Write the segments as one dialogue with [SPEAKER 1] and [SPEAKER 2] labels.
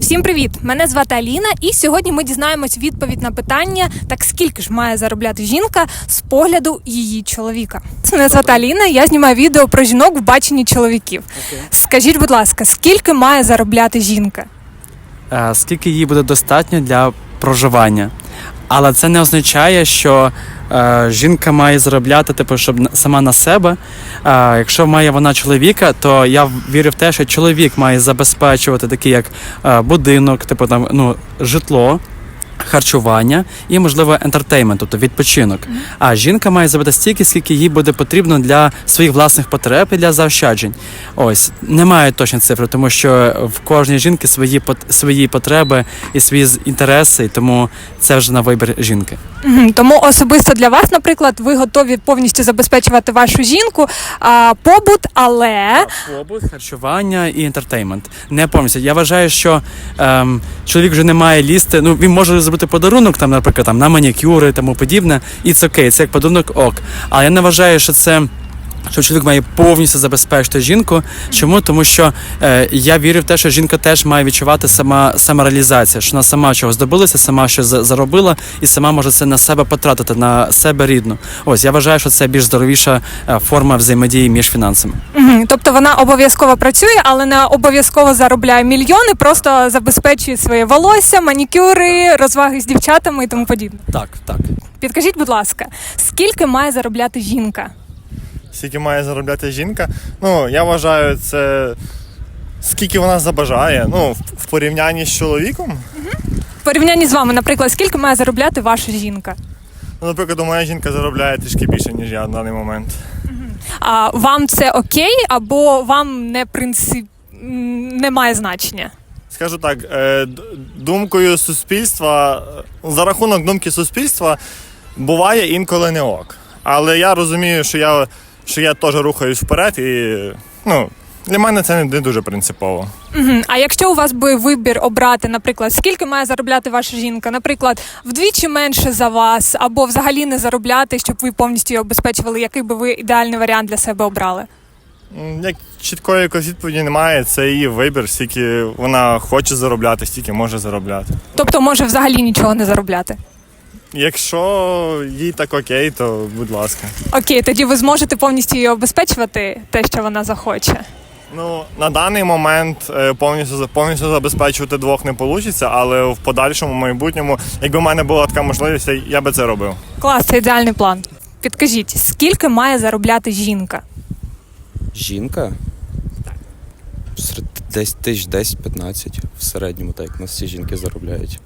[SPEAKER 1] Всім привіт! Мене звати Аліна, і сьогодні ми дізнаємось відповідь на питання: так скільки ж має заробляти жінка з погляду її чоловіка. Мене звати Аліна. Я знімаю відео про жінок в баченні чоловіків. Скажіть, будь ласка, скільки має заробляти жінка?
[SPEAKER 2] Е, скільки їй буде достатньо для проживання. Але це не означає, що е, жінка має заробляти, типу, щоб сама на себе. Е, якщо має вона чоловіка, то я вірю в те, що чоловік має забезпечувати такі, як е, будинок, типу там ну, житло. Харчування і, можливо, ентертеймент, тобто відпочинок. А жінка має заробити стільки, скільки їй буде потрібно для своїх власних потреб і для заощаджень. Ось немає точної цифри, тому що в кожній жінки свої свої потреби і свої інтереси, і тому це вже на вибір жінки.
[SPEAKER 1] Тому особисто для вас, наприклад, ви готові повністю забезпечувати вашу жінку а, побут, але
[SPEAKER 2] Побут, харчування і ентертеймент. Не повністю. Я вважаю, що ем, чоловік вже не має лізти. Ну він може зробити подарунок, там, наприклад, там на манікюри, тому подібне, і це окей, це як подарунок ок. Але я не вважаю, що це. Що чоловік має повністю забезпечити жінку. Чому? Тому що е, я вірю в те, що жінка теж має відчувати сама самореалізація, що вона сама чогось добилася, сама щось за- заробила, і сама може це на себе потратити, на себе рідну. Ось я вважаю, що це більш здоровіша е, форма взаємодії між фінансами.
[SPEAKER 1] Мгм, тобто вона обов'язково працює, але не обов'язково заробляє мільйони, просто забезпечує своє волосся, манікюри, розваги з дівчатами і тому подібне.
[SPEAKER 2] Так, так.
[SPEAKER 1] Підкажіть, будь ласка, скільки має заробляти жінка?
[SPEAKER 3] Скільки має заробляти жінка? Ну, я вважаю, це скільки вона забажає. Ну, в, порівнянні з чоловіком.
[SPEAKER 1] В порівнянні з вами, наприклад, скільки має заробляти ваша жінка?
[SPEAKER 3] Ну, наприклад, моя жінка заробляє трішки більше, ніж я на даний момент.
[SPEAKER 1] А вам це окей, або вам не принцип не має значення?
[SPEAKER 3] Скажу так, е, думкою суспільства, за рахунок думки суспільства, буває інколи не ок. Але я розумію, що я, що я теж рухаюсь вперед, і ну, для мене це не- дуже принципово.
[SPEAKER 1] Мгм. А якщо у вас би вибір обрати, наприклад, скільки має заробляти ваша жінка, наприклад, вдвічі менше за вас, або взагалі не заробляти, щоб ви повністю її обезпечували, який би ви ідеальний варіант для себе обрали?
[SPEAKER 3] Як чіткої якоїсь відповіді немає, це її вибір, скільки вона хоче заробляти, стільки може заробляти.
[SPEAKER 1] Тобто, може взагалі нічого не заробляти.
[SPEAKER 3] Якщо їй так окей, то будь ласка.
[SPEAKER 1] Окей, тоді ви зможете повністю її обезпечувати те, що вона захоче.
[SPEAKER 3] Ну на даний момент е, повністю повністю забезпечувати двох не вийде, але в подальшому майбутньому, якби в мене була така можливість, я- би це робив.
[SPEAKER 1] Клас, це ідеальний план. Підкажіть, скільки має заробляти жінка?
[SPEAKER 4] Жінка? Серед десь тисяч 10-15 в середньому, так як у нас всі жінки заробляють.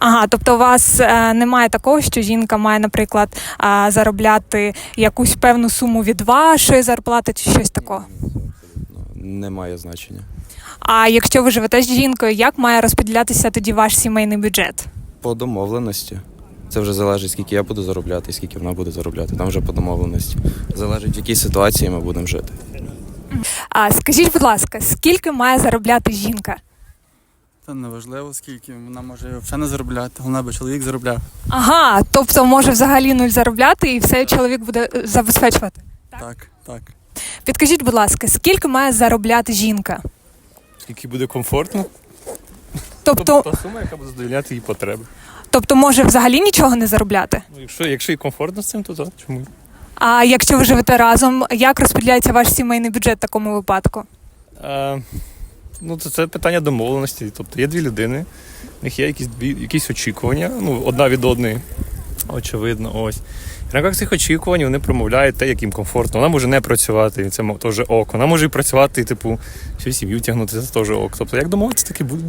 [SPEAKER 1] Ага, тобто у вас е, немає такого, що жінка має, наприклад, е, заробляти якусь певну суму від вашої зарплати чи щось такого.
[SPEAKER 4] Немає значення.
[SPEAKER 1] А якщо ви живете з жінкою, як має розподілятися тоді ваш сімейний бюджет?
[SPEAKER 4] По домовленості. Це вже залежить, скільки я буду заробляти і скільки вона буде заробляти. Там вже по домовленості. Залежить, в якій ситуації ми будемо жити.
[SPEAKER 1] А скажіть, будь ласка, скільки має заробляти жінка?
[SPEAKER 5] Та неважливо, скільки вона може взагалі не заробляти, головне, аби чоловік заробляв.
[SPEAKER 1] Ага, тобто може взагалі нуль заробляти і все чоловік буде е, забезпечувати.
[SPEAKER 5] Так, так.
[SPEAKER 1] Підкажіть, будь ласка, скільки має заробляти жінка?
[SPEAKER 6] Скільки буде комфортно,
[SPEAKER 1] Тобто,
[SPEAKER 6] та сума, яка буде задовольняти її потреби.
[SPEAKER 1] тобто може взагалі нічого не заробляти?
[SPEAKER 6] Ну, якщо, якщо і комфортно з цим, то так, чому? ні?
[SPEAKER 1] А якщо ви живете разом, як розподіляється ваш сімейний бюджет в такому випадку?
[SPEAKER 6] А, ну, це, це питання домовленості. Тобто є дві людини, в них є якісь, дві, якісь очікування, ну, одна від одної. Очевидно, ось. І на рамках цих очікувань вони промовляють те, як їм комфортно. Вона може не працювати, і це теж ок. Вона може і працювати, і, типу, всю сім'ю тягнути, це теж ок. Тобто, як домовитися, так і буде.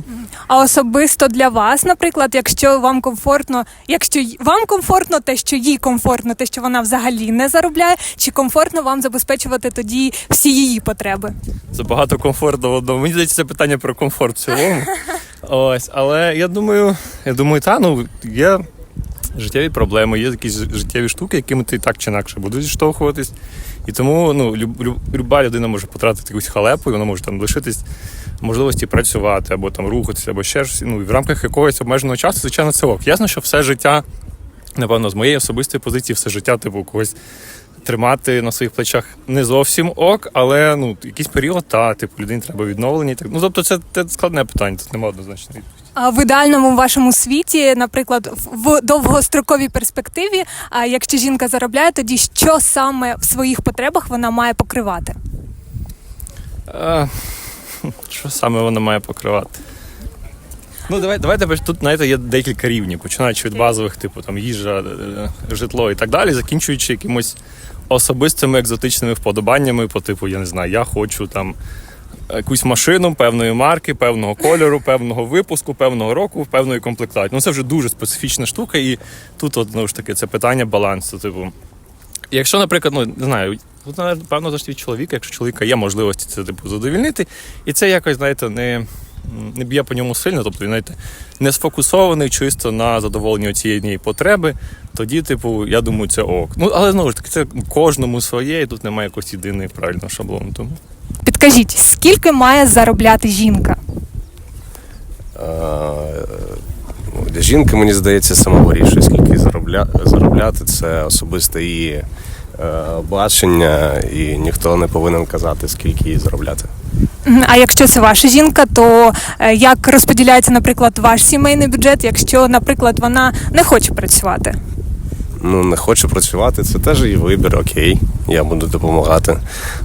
[SPEAKER 1] А особисто для вас, наприклад, якщо вам комфортно, якщо вам комфортно, те, що їй комфортно, те, що вона взагалі не заробляє, чи комфортно вам забезпечувати тоді всі її потреби?
[SPEAKER 6] Забагато комфорту в одному. Мені здається, це питання про комфорт в цілому. Ось, але я думаю, я думаю, та ну є життєві проблеми, є якісь життєві штуки, якими ти так чи інакше будеш зіштовхуватись. І тому ну, люб, люб, люба людина може потратити якусь халепу, і вона може там лишитись можливості працювати або там рухатися, або ще щось. Ну, в рамках якогось обмеженого часу, звичайно, це ок. Ясно, що все життя, напевно, з моєї особистої позиції, все життя, типу, когось тримати на своїх плечах не зовсім ок, але ну, якийсь період, та, типу, людині треба відновлення. і Так. Ну, тобто, це, це складне питання, тут немає однозначної відповіді.
[SPEAKER 1] А в ідеальному вашому світі, наприклад, в- довгостроковій перспективі, а якщо жінка заробляє, тоді що саме в своїх потребах вона має покривати?
[SPEAKER 6] А, що саме вона має покривати? Ну, давай, давайте тут, знаєте, є декілька рівнів, починаючи від базових, типу там їжа, е, житло і так далі, закінчуючи якимось особистими екзотичними вподобаннями, по типу, я не знаю, я хочу там якусь машину певної марки, певного кольору, певного випуску, певного року, певної комплектації. Ну, це вже дуже специфічна штука, і тут, от, знову ж таки, це питання балансу. Типу, Якщо, наприклад, ну не знаю, тут напевно завжди від чоловіка, якщо чоловіка є можливості це типу задовільнити, і це якось, знаєте, не, не б'є по ньому сильно, тобто він знаєте, не сфокусований чисто на задоволенні цієї потреби, тоді, типу, я думаю, це ок. Ну, але знову ж таки, це кожному своє, і тут немає якогось єдиної правильного шаблону. Тому.
[SPEAKER 1] Підкажіть, скільки має заробляти жінка?
[SPEAKER 7] Е, Для жінки, мені здається, сама вирішує, скільки заробля... заробляти. Це особисте її е, бачення, і ніхто не повинен казати, скільки їй заробляти.
[SPEAKER 1] А якщо це ваша жінка, то е, як розподіляється, наприклад, ваш сімейний бюджет, якщо, наприклад, вона не хоче працювати?
[SPEAKER 7] Ну, не хоче працювати, це теж її вибір, окей, я буду допомагати.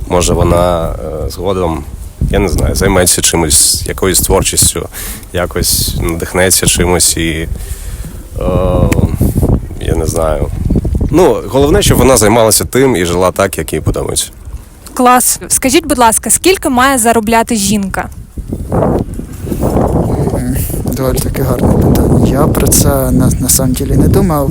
[SPEAKER 7] Може, вона е, згодом, я не знаю, займеться чимось, якоюсь творчістю, якось надихнеться чимось і. Е, я не знаю. Ну, головне, щоб вона займалася тим і жила так, як їй подобається.
[SPEAKER 1] Клас. Скажіть, будь ласка, скільки має заробляти жінка?
[SPEAKER 8] Доволі таке гарне питання. Я про це на, на самом ділі не думав.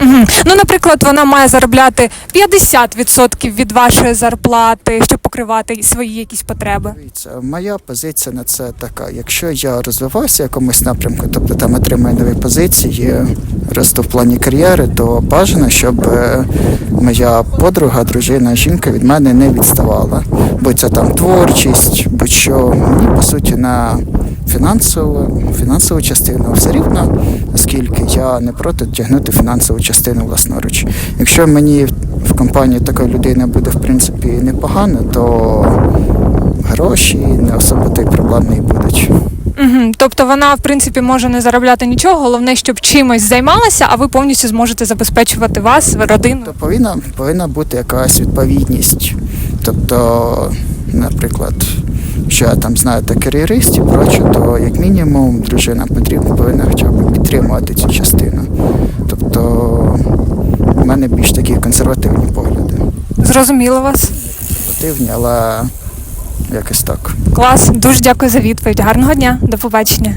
[SPEAKER 1] Мгм. Ну, наприклад, вона має заробляти 50% від вашої зарплати, щоб покривати свої якісь потреби.
[SPEAKER 8] Дивіться, моя позиція на це така. Якщо я розвиваюся в якомусь напрямку, тобто там отримую нові позиції, росту в плані кар'єри, то бажано, щоб е, моя подруга, дружина, жінка від мене не відставала. Будь це там творчість, будь-що мені по суті на фінансову, фінансову частину все рівно, оскільки я не проти тягнути фінансову частину власноруч. Якщо мені в компанії такої людини буде в принципі непогано, то гроші не особо то й проблем не будуть.
[SPEAKER 1] Угу. Тобто вона, в принципі, може не заробляти нічого, головне, щоб чимось займалася, а ви повністю зможете забезпечувати вас, родину.
[SPEAKER 8] То повинна, повинна бути якась відповідність. Тобто, наприклад, що я там знаю та кар'єрист і проче, то як мінімум дружина потрібна повинна хоча б підтримувати цю частину. Тобто, у мене більш такі консервативні погляди.
[SPEAKER 1] Зрозуміло вас.
[SPEAKER 8] Консервативні, але якось так.
[SPEAKER 1] Клас. Дуже дякую за відповідь. Гарного дня. До побачення.